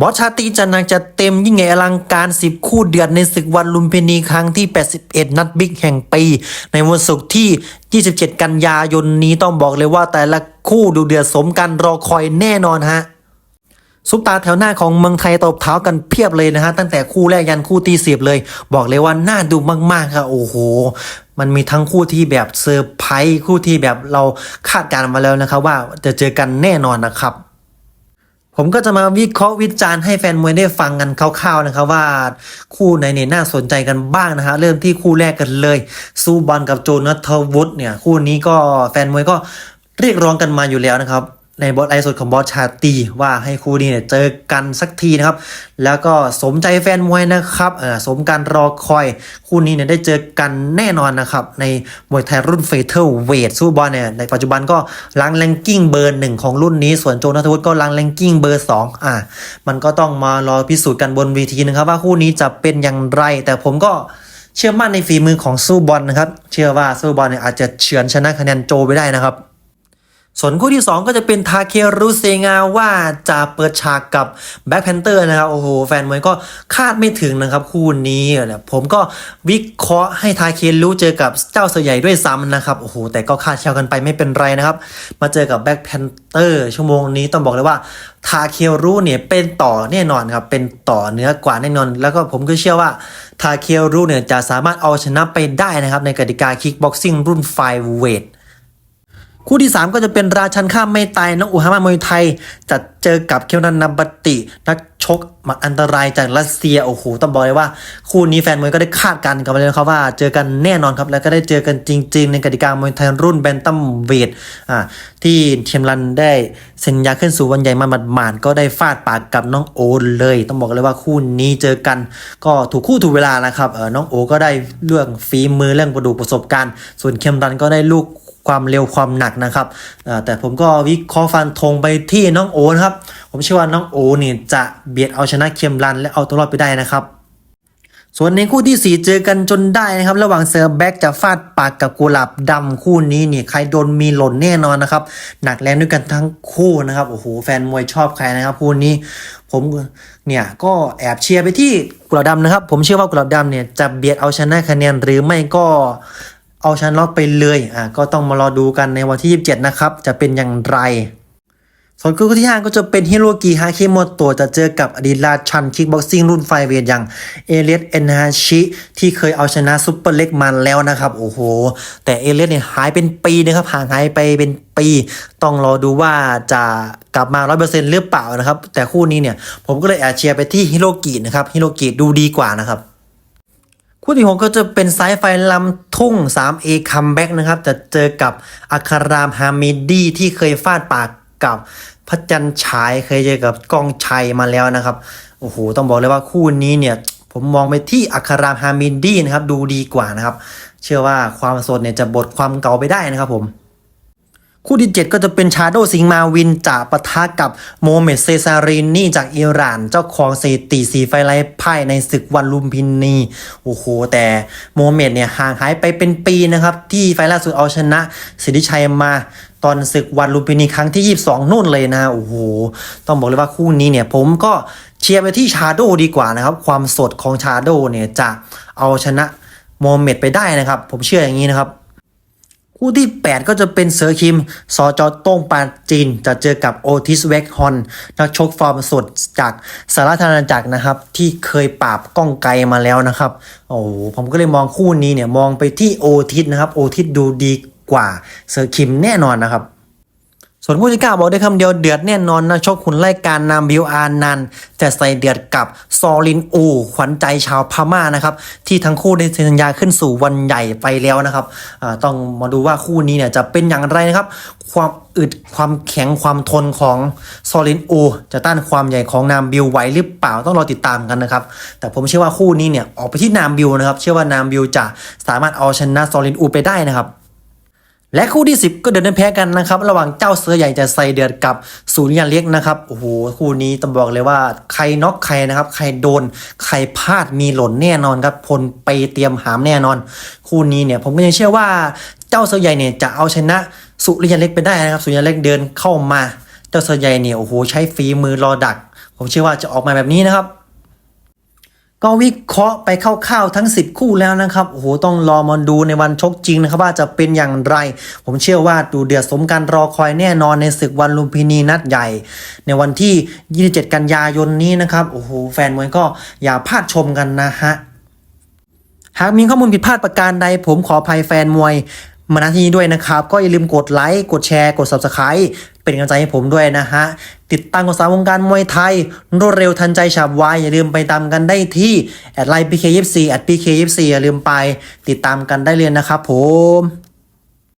บอสชาตรีจันนังจะเต็มยิ่งใหญ่อลังการ10 คู่เดือดในศึกวันลุมพินีครั้งที่ 81 นัดบิ๊กแห่งปี ในวันศุกร์ที่ 27 กันยายนนี้ต้องบอกเลยว่าแต่ละคู่ดูเดือดสมกันรอคอยแน่นอนฮะซุปตาแถวหน้าของเมืองไทยตบเท้ากันเพียบเลยนะฮะ ตั้งแต่คู่แรกยันคู่ที่สิบเลย บอกเลยว่าน่าดูมากๆครับโอ้โห มันมีทั้งคู่ที่แบบเซอร์ไพรส์คู่ที่แบบเราคาดการณ์มาแล้วนะครับว่าจะเจอกันแน่นอนนะครับ ผมก็จะมาวิเคราะห์วิจารณ์ให้แฟนมวยได้ฟังกันคร่าวๆนะครับว่าคู่ไหนเนี่ยน่าสนใจกันบ้างนะฮะเริ่มที่คู่แรกกันเลย ซูบอลกับโจนัทวุฒิเนี่ยคู่นี้ก็แฟนมวยก็เรียกร้องกันมาอยู่แล้วนะครับ ในบอสไอสดของบอสชาตีว่าให้คู่นี้เนี่ยเจอกันสักทีนะครับ แล้วก็สมใจแฟนมวยนะครับเออสมการรอคอย คู่นี้เนี่ยได้เจอกันแน่นอนนะครับ ในมวยไทยรุ่นเฟเธอร์เวทซูบอลเนี่ยในปัจจุบันก็ลังแรงกิ้งเบอร์หนึ่งของรุ่นนี้ ส่วนโจนัทวุฒิก็ลังแรงกิ้งเบอร์สองอะมันก็ต้องมารอพิสูจน์กันบนเวทีนะครับ ว่าคู่นี้จะเป็นอย่างไร แต่ผมก็เชื่อมั่นในฝีมือของซูบอลนะครับ เชื่อว่าซูบอลเนี่ยอาจจะเฉือนชนะคะแนนโจไปได้นะครับ ส่วนคู่ที่ 2 ก็จะเป็นทาเครุเซงาว่าจะเปิดฉากกับแบ็คแพนเตอร์นะครับ โอ้โห แฟนมวยก็คาดไม่ถึงนะครับ คู่นี้เนี่ยผมก็วิเคราะห์ให้ทาเครุเจอกับเจ้าเสือใหญ่ด้วยซ้ำนะครับ โอ้โห แต่ก็คาดเชียวกันไปไม่เป็นไรนะครับ มาเจอกับแบ็คแพนเตอร์ชั่วโมงนี้ต้องบอกเลยว่าทาเครุเนี่ยเป็นต่อแน่นอนครับ เป็นต่อเนื้อกว่าแน่นอน แล้วก็ผมก็เชื่อว่าทาเครุเนี่ยจะสามารถเอาชนะไปได้นะครับในกติกาคิกบ็อกซิ่งรุ่นไฟเวท คู่ที่ 3 ก็จะเป็นราชันข้ามไม่ตายน้องอุฮามามวยไทย จะเจอกับเคนันนับติ นักชกหมัดอันตรายจากรัสเซียโอ้โหต้องบอกเลยว่า คู่นี้แฟนมวยก็ได้คาดการณ์กันมาเลยครับว่า เจอกันแน่นอนครับแล้วก็ได้เจอกันจริง ๆ ในกติกามวยไทยรุ่นแบนตัมเวทอ่าที่เทียมรันได้เซ็นยาขึ้นสู่วันใหญ่มาหมาดๆก็ได้ฟาดปากกับน้องโอเลย ต้องบอกเลยว่าคู่นี้เจอกันก็ถูกคู่ถูกเวลานะครับเออน้องโอก็ได้เรื่องฝีมือเรื่องประดูประสบการณ์ ส่วนเคมรันก็ได้ลูก ความเร็วความหนักนะครับแต่ผมก็วิเคราะห์ฟันธงไปที่น้องโอนะครับ ผมเชื่อว่าน้องโอเนี่ยจะเบียดเอาชนะเคมรันและเอาตัวรอดไปได้นะครับส่วนในคู่ที่ 4 เจอกันจนได้นะครับ ระหว่างเซอร์แบ็กจะฟาดปากกับกุหลาบดำคู่นี้เนี่ยใครโดนมีหล่นแน่นอนนะครับ หนักแรงด้วยกันทั้งคู่นะครับโอ้โหแฟนมวยชอบใครนะครับคู่นี้ ผมเนี่ยก็แอบเชียร์ไปที่กุหลาบดำนะครับ ผมเชื่อว่ากุหลาบดำเนี่ยจะเบียดเอาชนะคะแนนหรือไม่ก็ เอาชนะไปเลยอะก็ต้องมารอดูกันในวันที่ 27 นะครับ จะเป็นอย่างไรส่วนคู่ที่ 5 ก็จะเป็นฮิโรกิฮาคิโมโตะจะเจอกับอดีตราชันคิกบ็อกซิ่งรุ่นไฟเวทอย่างเอเลียสเอนฮาชิที่เคยเอาชนะซุปเปอร์เล็กมันแล้วนะครับ โอ้โห แต่เอเลียสเนี่ยหายเป็นปีนะครับห่างหายไปเป็นปี ต้องรอดูว่าจะกลับมา 100%หรือเปล่านะครับ แต่คู่นี้เนี่ยผมก็เลยแอบเชียร์ไปที่ฮิโรกินะครับฮิโรกิดูดีกว่านะครับ คู่ที่ 6 ก็จะเป็นสายไฟลำทุ่ง 3A คัมแบ็กนะครับ จะเจอกับอัคารามฮามิดีที่เคยฟาดปากกับพระจันทร์ฉายเคยเจอกับกองชัยมาแล้วนะครับ โอ้โห ต้องบอกเลยว่าคู่นี้เนี่ย ผมมองไปที่อัคารามฮามิดีนะครับ ดูดีกว่านะครับ เชื่อว่าความสดเนี่ยจะบดความเก่าไปได้นะครับผม คู่ที่ 7 ก็จะเป็นชาโดสิงมาวินจากปะทะกับโมเมดเซซารินี่จากอิหร่าน เจ้าของสถิติสีไฟไลท์ไพ่ในศึกวันลุมพินีโอ้โห แต่โมเมดเนี่ยห่างหายไปเป็นปีนะครับ ที่ไฟล์ล่าสุดเอาชนะสิทธิชัยมาตอนศึกวันลุมพินีครั้งที่ 22 นู่นเลยนะโอ้โห ต้องบอกเลยว่าคู่นี้เนี่ยผมก็เชียร์ไปที่ชาโดดีกว่านะครับ ความสดของชาโดเนี่ยจะเอาชนะโมเมดไปได้นะครับ ผมเชื่ออย่างนี้นะครับ คู่ที่ 8 ก็จะเป็นเซอร์คิมสจโต้งปาจีน จะเจอกับโอทิสเวกฮอน นักชกฟอร์มสดจากสารธารณจักรนะครับ ที่เคยปราบก้องไกลมาแล้วนะครับ โอ้ผมก็เลยมองคู่นี้เนี่ย มองไปที่โอทิสนะครับ โอทิสดูดีกว่าเซอร์คิมแน่นอนนะครับ ส่วนคู่ที่เก้าบอกได้คำเดียวเดือดแน่นอนนะชกขุนไล่การนำบิวอานันจะใส่เดือดกับซอลินอู ขวัญใจชาวพม่านะครับ ที่ทั้งคู่ได้เซ็นสัญญาขึ้นสู่วันใหญ่ไปแล้วนะครับต้องมาดูว่าคู่นี้เนี่ยจะเป็นอย่างไรนะครับ ความอึดความแข็งความทนของซอลินอู จะต้านความใหญ่ของนามบิวไหวหรือเปล่าต้องรอติดตามกันนะครับ แต่ผมเชื่อว่าคู่นี้เนี่ยออกไปที่นามบิวนะครับ เชื่อว่านามบิวจะสามารถเอาชนะซอลินอูไปได้นะครับ และคู่ที่ 10 ก็เดินไม่แพ้กันนะครับ ระหว่างเจ้าเสือใหญ่จะใส่เดือดกับศูนย์ยาเล็กนะครับโอ้โหคู่นี้ต้องบอกเลยว่าใครน็อกใครนะครับ ใครโดน ใครพลาดมีหล่นแน่นอนครับพลไปเตรียมหามแน่นอน คู่นี้เนี่ยผมก็ยังเชื่อว่าเจ้าเสือใหญ่เนี่ยจะเอาชนะสุริยันเล็กไปได้นะครับสุริยันเล็กเดินเข้ามา เจ้าเสือใหญ่เนี่ยโอ้โหใช้ฝีมือรอดัก ผมเชื่อว่าจะออกมาแบบนี้นะครับ ก็วิเคราะห์ไปคร่าวๆทั้ง 10 คู่แล้วนะครับโอ้โหต้องรอมาดูในวันชกจริงนะครับว่าจะเป็นอย่างไร ผมเชื่อว่าดูเดือดสมการรอคอยแน่นอนในศึกวันลุมพินีนัดใหญ่ ในวันที่ 27 กันยายนนี้นะครับโอ้โหแฟนมวยก็อย่าพลาดชมกันนะฮะหากมีข้อมูลผิดพลาดประการใด ผมขออภัยแฟนมวยมาณที่นี้ด้วยนะครับ ก็อย่าลืมกดไลค์กดแชร์กด Subscribe เป็นกำลังใจให้ผมด้วยนะฮะ ติดตามข่าวสารวงการมวยไทย รวดเร็วทันใจฉับไวอย่าลืมไปตามกันได้ที่แอดไลน์ PK24 แอด PK24 อย่าลืมไป ติดตามกันได้เลยนะครับผม